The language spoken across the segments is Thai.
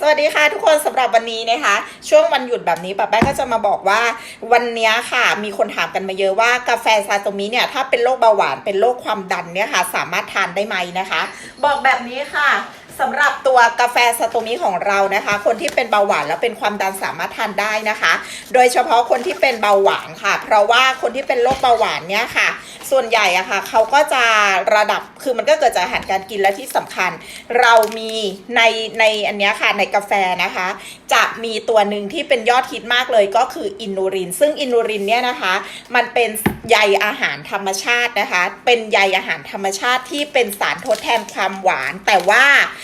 สวัสดีค่ะทุกคนสำหรับวันนี้นะคะ ช่วงวันหยุดแบบนี้ป้าแป้งก็จะมาบอกว่าวันนี้ค่ะ มีคนถามกันมาเยอะว่ากาแฟซาโตมิเนี่ยถ้าเป็นโรคเบาหวานเป็นโรคความดันเนี่ยค่ะ สามารถทานได้ไหมนะคะ บอกแบบนี้ค่ะ สำหรับตัวกาแฟซาโตมิของเรานะคะ คนที่เป็นเบาหวานแล้วเป็นความดันสามารถทานได้นะคะ โดยเฉพาะคนที่เป็นเบาหวานค่ะ เพราะว่าคนที่เป็นโรคเบาหวานเนี่ยค่ะ ส่วนใหญ่อะค่ะเขาก็จะระดับคือมันก็เกิดจากอาหารการกินและที่สำคัญ เรามีในในอันเนี้ยค่ะในกาแฟนะคะ จะมีตัวหนึ่งที่เป็นยอดฮิตมากเลยก็คืออินูริน ซึ่งอินูรินเนี่ยนะคะ มันเป็นใยอาหารธรรมชาตินะคะ เป็นใยอาหารธรรมชาติที่เป็นสารทดแทนความหวานแต่ว่า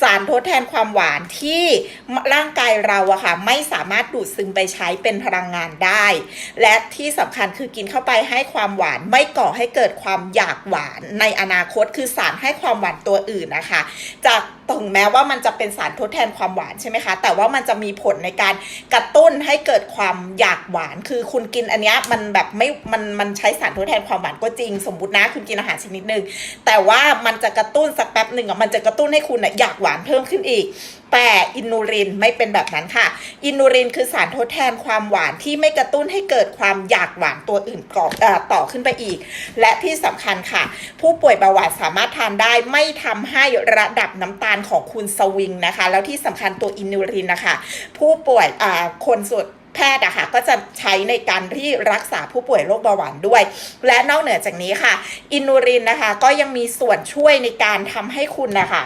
สารทดแทนความหวานที่ร่างกายเราอะค่ะไม่สามารถดูดซึมไปใช้เป็นพลังงานได้ และที่สำคัญคือกินเข้าไปให้ความหวานไม่ก่อให้เกิดความอยากหวานในอนาคตคือสารให้ความหวานตัวอื่นนะคะ จากถึงแม้ว่ามันจะเป็นสารทดแทนความหวานใช่ไหมคะ แต่ว่ามันจะมีผลในการกระตุ้นให้เกิดความอยากหวาน คือคุณกินอันนี้มันแบบไม่ มัน มันใช้สารทดแทนความหวานก็จริง สมมตินะคุณกินอาหารชนิดหนึ่งแต่ว่ามันจะกระตุ้นสักแป๊บหนึ่งอะ มันจะกระตุ้นให้คุณอะอยากหวานเพิ่มขึ้นอีก แต่อินูรินไม่เป็นแบบนั้นค่ะ อินูรินคือสารทดแทนความหวานที่ไม่กระตุ้นให้เกิดความอยากหวานตัวอื่นก่อเอ่อต่อขึ้นไปอีก และที่สำคัญค่ะ ผู้ป่วยเบาหวานสามารถทานได้ไม่ทำให้ระดับน้ำตาลของคุณสวิงนะคะ แล้วที่สำคัญตัวอินูรินนะคะ ผู้ป่วยคนส่วนแพทย์อะค่ะก็จะใช้ในการที่รักษาผู้ป่วยโรคเบาหวานด้วย และนอกเหนือจากนี้ค่ะ อินูรินนะคะก็ยังมีส่วนช่วยในการทำให้คุณนะคะ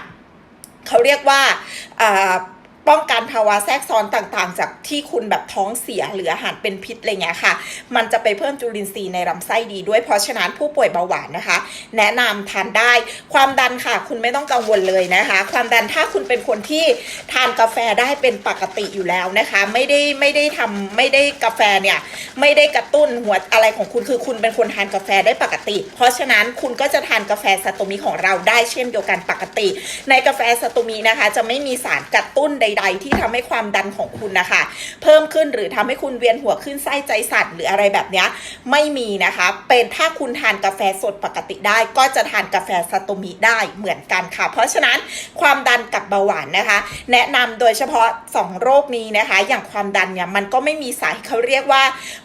เขาเรียกว่า ป้องกันภาวะแทรกซ้อนต่างๆ จากที่คุณแบบท้องเสียหรืออาหารเป็นพิษอะไรเงี้ยค่ะ มันจะไปเพิ่มจุลินทรีย์ในลำไส้ดีด้วยเพราะฉะนั้นผู้ป่วยเบาหวานนะคะ แนะนำทานได้ ความดันค่ะคุณไม่ต้องกังวลเลยนะคะ ความดันถ้าคุณเป็นคนที่ทานกาแฟได้เป็นปกติอยู่แล้วนะคะ ไม่ได้ไม่ได้ทำไม่ได้กาแฟเนี่ยไม่ได้กระตุ้นหัวอะไรของคุณคือคุณเป็นคนทานกาแฟได้ปกติ เพราะฉะนั้นคุณก็จะทานกาแฟซาโตมิของเราได้เช่นเดียวกันปกติ ในกาแฟซาโตมินะคะ จะไม่มีสารกระตุ้นใดๆ ที่ทำให้ความดันของคุณนะคะ เพิ่มขึ้นหรือทำให้คุณเวียนหัวขึ้นไส้ใจสั่นหรืออะไรแบบนี้ไม่มีนะคะ เป็นถ้าคุณทานกาแฟสดปกติได้ ก็จะทานกาแฟซาโตมิได้เหมือนกันค่ะ เพราะฉะนั้นความดันกับเบาหวานนะคะ แนะนำโดยเฉพาะ 2 โรคนี้นะคะ อย่างความดันเนี่ยมันก็ไม่มีสายเขาเรียกว่า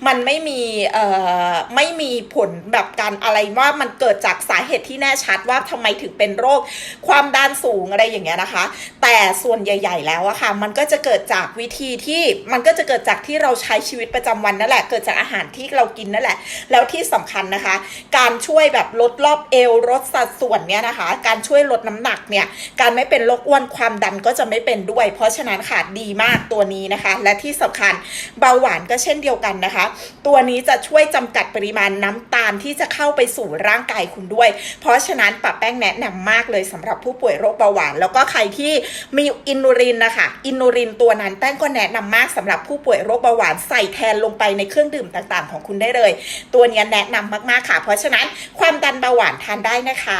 มันไม่มีเอ่อไม่มีผลแบบการอะไรว่ามันเกิดจากสาเหตุที่แน่ชัดว่าทำไมถึงเป็นโรค ความดันสูงอะไรอย่างเงี้ยนะคะ แต่ส่วนใหญ่ ๆ แล้วอะค่ะ มันก็จะเกิดจากวิธีที่มันก็จะเกิดจากที่เราใช้ชีวิตประจำวันนั่นแหละ เกิดจากอาหารที่เรากินนั่นแหละ แล้วที่สำคัญนะคะ การช่วยแบบลดรอบเอวลดสัดส่วนเนี่ยนะคะ การช่วยลดน้ำหนักเนี่ย การไม่เป็นโรคอ้วนความดันก็จะไม่เป็นด้วย เพราะฉะนั้นค่ะดีมากตัวนี้นะคะ และที่สำคัญเบาหวานก็เช่นเดียวกันนะคะ ตัวนี้จะช่วยจำกัดปริมาณน้ำตาลที่จะเข้าไปสู่ร่างกายคุณด้วย เพราะฉะนั้นป้าแป้งแนะนำมากเลยสำหรับผู้ป่วยโรคเบาหวาน แล้วก็ใครที่มีอินูรินนะคะ อินูรินตัวนั้นแป้งก็แนะนำมากสำหรับผู้ป่วยโรคเบาหวานใส่แทนลงไปในเครื่องดื่มต่างๆ ของคุณได้เลย ตัวนี้แนะนำมากๆค่ะ เพราะฉะนั้นความดันเบาหวานทานได้นะคะ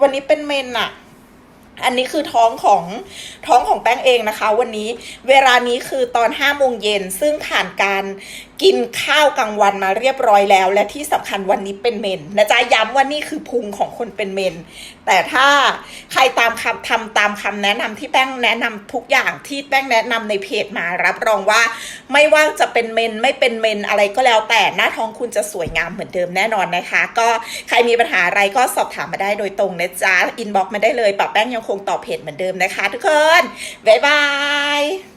วันนี้เป็นเมนอะอันนี้คือท้องของท้องของแป้งเองนะคะ วันนี้เวลานี้คือตอน5้าโมงเย็นซึ่งผ่านการ กินข้าวกลางวันมาเรียบร้อยแล้ว และที่สำคัญวันนี้เป็นเมนนะจ๊ะย้ำว่านี่คือพุงของคนเป็นเมน แต่ถ้าใครตามคำทำตามคำแนะนำที่แป้งแนะนำทุกอย่างที่แป้งแนะนำในเพจมารับรองว่า ไม่ว่าจะเป็นเมนไม่เป็นเมนอะไรก็แล้วแต่หน้าท้องคุณจะสวยงามเหมือนเดิมแน่นอนนะคะ ก็ใครมีปัญหาอะไรก็สอบถามมาได้โดยตรงนะจ๊ะอินบ็อกมาได้เลยปรับแป้งยังคงตอบเพจเหมือนเดิมนะคะ ทุกคนบ๊ายบาย